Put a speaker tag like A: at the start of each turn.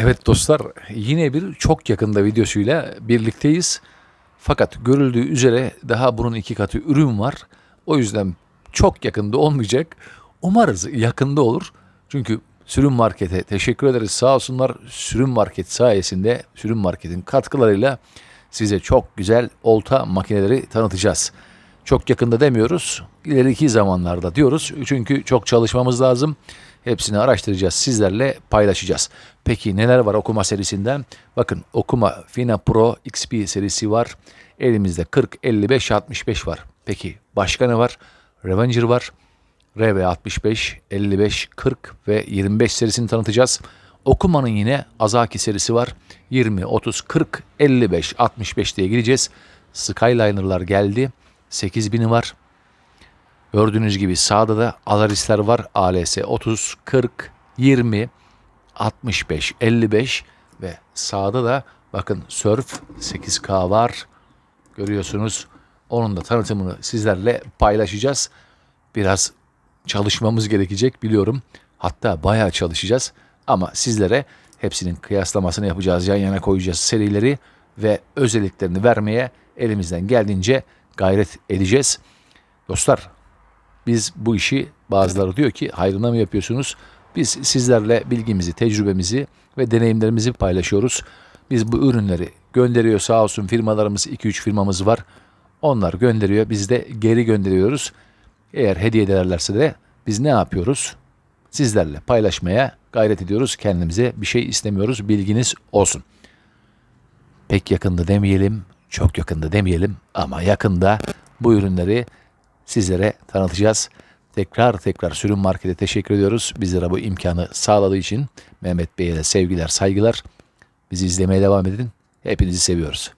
A: Evet dostlar yine bir çok yakında videosuyla birlikteyiz. Fakat görüldüğü üzere daha bunun iki katı ürün var. O yüzden çok yakında olmayacak. Umarız yakında olur. Çünkü Sürüm Market'e teşekkür ederiz. Sağ olsunlar Sürüm Market sayesinde Sürüm Market'in katkılarıyla size çok güzel olta makineleri tanıtacağız. Çok yakında demiyoruz. ileriki zamanlarda diyoruz. Çünkü çok çalışmamız lazım. Hepsini araştıracağız. Sizlerle paylaşacağız. Peki neler var okuma serisinden? Bakın okuma Fina Pro XP serisi var. Elimizde 40, 55, 65 var. Peki başka ne var? Revenger var. RV65, 55, 40 ve 25 serisini tanıtacağız. Okuma'nın yine Azaki serisi var. 20, 30, 40, 55, 65 diye gireceğiz. Skyliner'lar geldi. 8000'i var. Gördüğünüz gibi sağda da Alaris'ler var. ALS 30, 40, 20, 65, 55 ve sağda da bakın Surf 8K var. Görüyorsunuz. Onun da tanıtımını sizlerle paylaşacağız. Biraz çalışmamız gerekecek biliyorum. Hatta bayağı çalışacağız. Ama sizlere hepsinin kıyaslamasını yapacağız. Yan yana koyacağız serileri ve özelliklerini vermeye elimizden geldiğince gayret edeceğiz. Dostlar biz bu işi bazıları diyor ki hayrına mı yapıyorsunuz? Biz sizlerle bilgimizi, tecrübemizi ve deneyimlerimizi paylaşıyoruz. Biz bu ürünleri gönderiyor sağ olsun firmalarımız 2-3 firmamız var. Onlar gönderiyor biz de geri gönderiyoruz. Eğer hediye ederlerse de biz ne yapıyoruz? Sizlerle paylaşmaya gayret ediyoruz. Kendimize bir şey istemiyoruz. Bilginiz olsun. Pek yakında demeyelim, çok yakında demeyelim ama yakında bu ürünleri sizlere tanıtacağız. Tekrar tekrar Sürüm Market'e teşekkür ediyoruz. Bizlere bu imkanı sağladığı için Mehmet Bey'e de sevgiler, saygılar. Bizi izlemeye devam edin. Hepinizi seviyoruz.